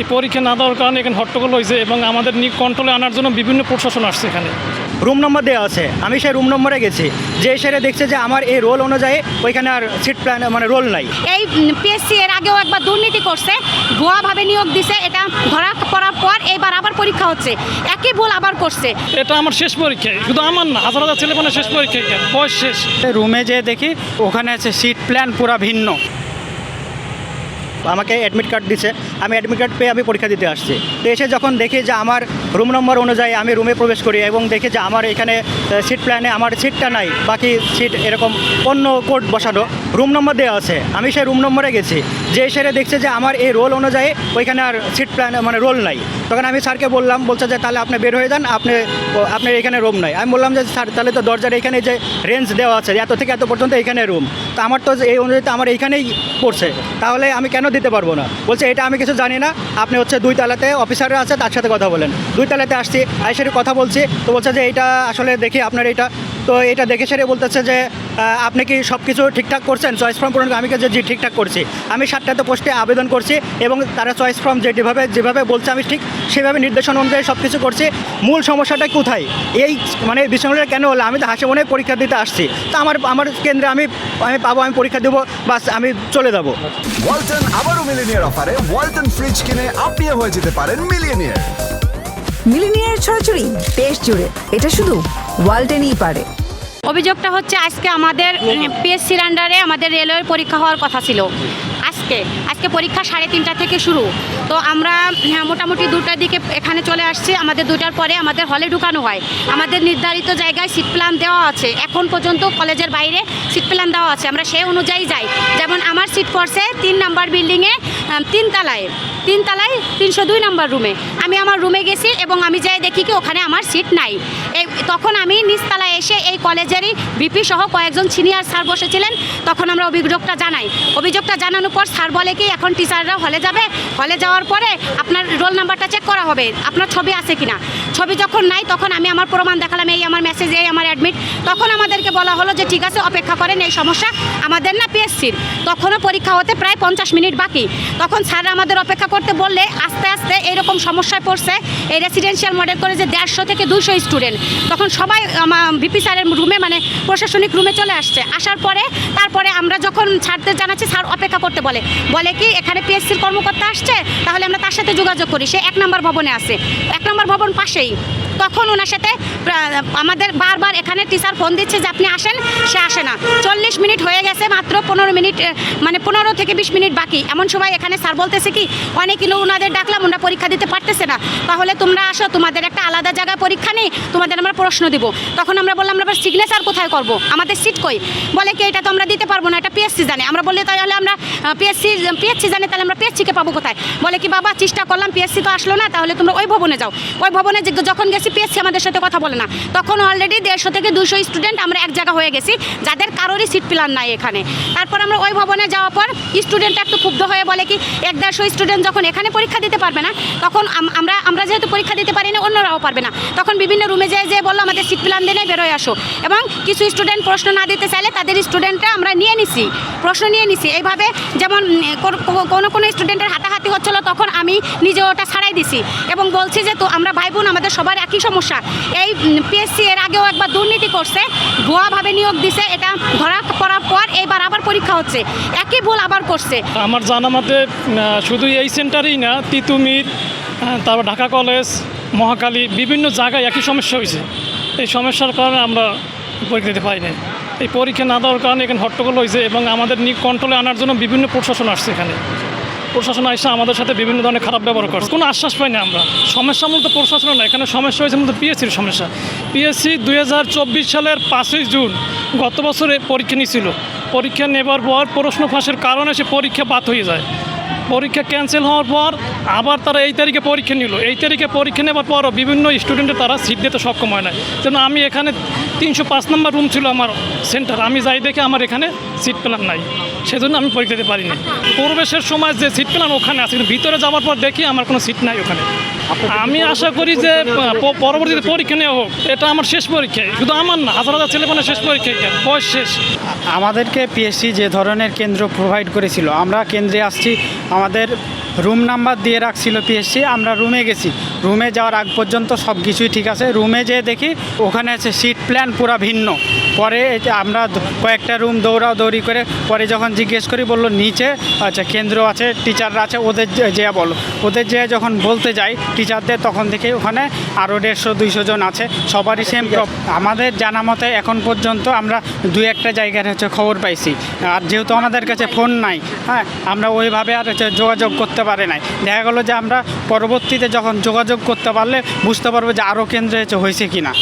এই পরীক্ষা না দেওয়ার কারণে এখানে হট্টগোল হয়েছে এবং আমাদের নি কন্ট্রোলে আনার জন্য বিভিন্ন প্রশাসন আসছে এখানে। রুম নম্বর দেওয়া আছে। আমি সেই রুম নম্বরে গেছি। যে সেরে দেখছে যে আমার এই রোল অনুযায়ী ওইখানে আর সিট প্ল্যান মানে রোল নাই। এই পিএসসি এর আগেও একবার দুর্নীতি করছে ভুয়াভাবে নিয়োগ দিছে এটা ধরা পড়ার পর এবার আবার পরীক্ষা হচ্ছে। একই ভুল আবার করছে। এটা আমার শেষ পরীক্ষা শুধু আমার না হাজার হাজার ছেলে শেষ পরীক্ষা বয়স শেষ। রুমে যেয়ে দেখি ওখানে আছে সিট প্ল্যান পুরা ভিন্ন। আমাকে অ্যাডমিট কার্ড দিছে। আমি অ্যাডমিট কার্ড পেয়ে আমি পরীক্ষা দিতে আসছি। তো এসে যখন দেখি যে আমার রুম নম্বর অনুযায়ী আমি রুমে প্রবেশ করি এবং দেখি যে আমার এখানে সিট প্ল্যানে আমার সিটটা নাই, বাকি সিট এরকম অন্য কোর্ট বসানো রুম নম্বর দেওয়া আছে। আমি সেই রুম নম্বরে গেছি। যে সেরে দেখছে যে আমার এই রোল অনুযায়ী ওইখানে আর সিট প্ল্যান মানে রোল নাই। তখন আমি স্যারকে বললাম, বলছে যে তাহলে আপনি বের হয়ে যান, আপনি আপনার এখানে রুম নাই। আমি বললাম যে স্যার, তাহলে তো দরজার এখানে যে রেঞ্জ দেওয়া আছে, এত থেকে এত পর্যন্ত এখানে রুম তো আমার তো এই অনুযায়ী তো আমার এইখানেই পড়ছে। তাহলে আমি কেন দিতে পারব না? বলছে, এটা আমি কিছু জানি না। আপনি হচ্ছে দুই তালাতে অফিসাররা আছে, তার সাথে কথা বলেন। দুই তালাতে আসছি আইসের কথা বলছি। তো বলছে যে এটা আসলে দেখি, আপনার এটা তো এটা দেখে সেরে বলতেছে যে আপনি কি সব কিছু ঠিকঠাক করছেন? চয়েস ফর্ম পূরণ আমি যে জি ঠিকঠাক করছি। আমি সাতটাতে পোস্টে আবেদন করছি এবং তারা চয়েস ফর্ম যে যেভাবে যেভাবে বলছে আমি ঠিক সেভাবে নির্দেশন অনুযায়ী সব কিছু করছি। মূল সমস্যাটা কোথায়? এই মানে বিশৃঙ্খলা কেন হলো? আমি তো হাসি মনে পরীক্ষা দিতে আসছি। তো আমার আমার কেন্দ্রে আমি আমি পাবো আমি পরীক্ষা দেবো বাস আমি চলে যাব। ওয়ালটন আবারও মিলিনিয়ার অফারে ওয়ালটন ফ্রিজ কিনে আপনিও হয়ে যেতে পারেন মিলিয়নিয়ার মিলিনিয়ার ছড়াছড়ি দেশ জুড়ে। এটা শুধু ওয়ালটেনই পারে। অভিযোগটা হচ্ছে আজকে আমাদের পিএসসি আন্ডারে আমাদের রেলওয়ের পরীক্ষা হওয়ার কথা ছিল। আজকে আজকে পরীক্ষা সাড়ে তিনটা থেকে শুরু। তো আমরা হ্যাঁ, মোটামুটি দুটার দিকে এখানে চলে আসছি। আমাদের দুটার পরে আমাদের হলে ঢুকানো হয়। আমাদের নির্ধারিত জায়গায় সিট প্ল্যান দেওয়া আছে। এখন পর্যন্ত কলেজের বাইরে সিট প্ল্যান দেওয়া আছে। আমরা সেই অনুযায়ী যাই। যেমন আমার সিট পড়ছে তিন নাম্বার বিল্ডিংয়ে তিন তলায় তিন তালায় তিনশো দুই নাম্বার রুমে। আমি আমার রুমে গেছি এবং আমি যাই দেখি কি ওখানে আমার সিট নাই। তখন আমি নিচতলায় এসে এই কলেজেরই বিপি সহ কয়েকজন সিনিয়র স্যার বসেছিলেন। তখন আমরা অভিযোগটা জানাই। অভিযোগটা জানানোর পর স্যার বলে কি, এখন টিচাররা হলে যাবে। হলে যাওয়ার পরে আপনার রোল নাম্বারটা চেক করা হবে। আপনার ছবি আছে কিনা? ছবি যখন নাই, তখন আমি আমার প্রমাণ দেখালাম, এই আমার মেসেজ এই আমার অ্যাডমিট তখন আমাদেরকে বলা হলো যে, ঠিক আছে, অপেক্ষা করেন, এই সমস্যা আমাদের না পিএসসির তখনও পরীক্ষা হতে প্রায় পঞ্চাশ মিনিট বাকি। তখন স্যাররা আমাদের অপেক্ষা করতে বললে, আস্তে আস্তে এরকম সমস্যায় পড়ছে, এই রেসিডেন্সিয়াল মডেল কলেজে দেড়শো থেকে দুশো স্টুডেন্ট তখন সবাই ভিপি স্যারের রুমে মানে প্রশাসনিক রুমে চলে আসছে। আসার পরে, তারপরে আমরা যখন ছাড়তে জানাচ্ছি, স্যার অপেক্ষা করতে বলে। বলে কি, এখানে পিএসসির কর্মকর্তা আসছে, তাহলে আমরা তার সাথে যোগাযোগ করি। সে এক নম্বর ভবনে আছে। এক নম্বর ভবন ചെയ്യും তখন ওনার সাথে আমাদের বারবার এখানে টিচার ফোন দিচ্ছে যে আপনি আসেন, সে আসে না। চল্লিশ মিনিট হয়ে গেছে, মাত্র পনেরো মিনিট মানে পনেরো থেকে বিশ মিনিট বাকি। এমন সময় এখানে স্যার বলতেছে কি, অনেক ওনাদের ডাকলাম, ওনারা পরীক্ষা দিতে পারতেছে না। তাহলে তোমরা আসো, তোমাদের একটা আলাদা জায়গায় পরীক্ষা নেই, তোমাদের আমরা প্রশ্ন দিব। তখন আমরা বললাম, আমরা সিগনেচার কোথায় করব? আমাদের সিট কই? বলে কি, এটা তো আমরা দিতে পারব না, এটা পিএসসি জানে। আমরা বললে, তাহলে আমরা পিএসসি পিএসসি জানে, তাহলে আমরা পিএসসিকে পাবো কোথায়? বলে কি, বাবা, চেষ্টা করলাম পিএসসি তো আসলো না, তাহলে তোমরা ওই ভবনে যাও। ওই ভবনে যখন গেছি পিএসসি আমাদের সাথে কথা বলে না। তখন অলরেডি দেড়শো থেকে দুশো স্টুডেন্ট আমরা এক জায়গা হয়ে গেছি, যাদের কারোরই সিট প্ল্যান নাই এখানে। তারপর আমরা ওই ভবনে যাওয়ার পর স্টুডেন্ট একটু ক্ষুব্ধ হয়ে বলে কি, এক দেড়শো স্টুডেন্ট যখন এখানে পরীক্ষা দিতে পারবে না, তখন আমরা আমরা যেহেতু পরীক্ষা দিতে পারি না অন্যরাও পারবে না। তখন বিভিন্ন রুমে যেয়ে যে বলল, আমাদের সিট প্ল্যান দিনে বেরোয় আসো। এবং কিছু স্টুডেন্ট প্রশ্ন না দিতে চাইলে তাদের স্টুডেন্টরা আমরা নিয়ে নিছি, প্রশ্ন নিয়ে নিছি। এইভাবে যেমন, কোন- কোন- কোনো কোনো স্টুডেন্টের হাতাহাতি হচ্ছিল, তখন আমি নিজে ওটা ছাড়াই দিছি। এবং বলছি যে, তো আমরা ভাই বোন, আমাদের সবার একই সমস্যা। এই পিএসসি এর আগেও একবার দুর্নীতি করছে, ভুয়াভাবে নিয়োগ দিছে, এটা ধরা পড়ার পর এবার আবার পরীক্ষা হচ্ছে। একই ভুল আবার করছে। আমার জানা মতে শুধু এই সেন্টারেই না, তিতুমির তারপর ঢাকা কলেজ মহাকালী বিভিন্ন জায়গায় একই সমস্যা হয়েছে। এই সমস্যার কারণে আমরা পরীক্ষা দিতে পারি না এই পরীক্ষা না দেওয়ার কারণে এখানে হট্টগোল হয়েছে এবং আমাদের নি কন্ট্রোলে আনার জন্য বিভিন্ন প্রশাসন আসছে এখানে। প্রশাসন এসে আমাদের সাথে বিভিন্ন ধরনের খারাপ ব্যবহার করছে। কোনো আশ্বাস পাই না আমরা। সমস্যা মূলত প্রশাসন না, এখানে সমস্যা হয়েছে মূলত পিএসসির সমস্যা। পিএসসি দুই হাজার চব্বিশ সালের পাঁচই জুন গত বছরে পরীক্ষা নিয়েছিল। পরীক্ষা নেবার পর প্রশ্ন ফাঁসের কারণে সে পরীক্ষা বাদ হয়ে যায়। পরীক্ষা ক্যান্সেল হওয়ার পর আবার তারা এই তারিখে পরীক্ষা নিল। এই তারিখে পরীক্ষা নেবার পরও বিভিন্ন স্টুডেন্টের তারা সিট দিতে সক্ষম হয় না যেন আমি এখানে তিনশো পাঁচ নম্বর রুম ছিল আমার সেন্টার আমি যাই দেখে আমার এখানে সিট প্ল্যান নাই। সেজন্য আমি পরীক্ষা দিতে পারিনি। প্রবেশের সময় যে সিট প্ল্যান ওখানে আছে, কিন্তু ভিতরে যাওয়ার পর দেখি আমার কোনো সিট নাই ওখানে। আমি আশা করি যে পরবর্তীতে পরীক্ষা নেওয়া হোক। এটা আমার শেষ পরীক্ষা। শুধু আমার না, হাজার হাজার ছেলে শেষ পরীক্ষা বয়স শেষ। আমাদেরকে পিএসসি যে ধরনের কেন্দ্র প্রোভাইড করেছিল, আমরা কেন্দ্রে আসছি, আমাদের রুম নাম্বার দিয়ে রাখছিল পিএসসি আমরা রুমে গেছি। রুমে যাওয়ার আগ পর্যন্ত সব কিছুই ঠিক আছে। রুমে যেয়ে দেখি ওখানে আছে সিট প্ল্যান পুরো ভিন্ন। পরে আমরা কয়েকটা রুম দৌড়াও দৌড়ি করে পরে যখন জিজ্ঞেস করি বলল নিচে আচ্ছা কেন্দ্র আছে টিচাররা আছে ওদের যে- যেয়ে বলো। ওদের যেয়ে যখন বলতে যাই টিচারদের তখন থেকে ওখানে আরও দেড়শো দুইশো জন আছে। সবারই সেম আমাদের জানা মতে এখন পর্যন্ত আমরা দুই একটা জায়গার হচ্ছে খবর পাইছি। আর যেহেতু আমাদের কাছে ফোন নাই হ্যাঁ আমরা ওইভাবে আর হচ্ছে যোগাযোগ করতে পারে নাই। দেখা গেলো যে আমরা পরবর্তীতে যখন যোগাযোগ করতে পারলে বুঝতে পারবে যে আরও কেন্দ্র হয়েছে কি না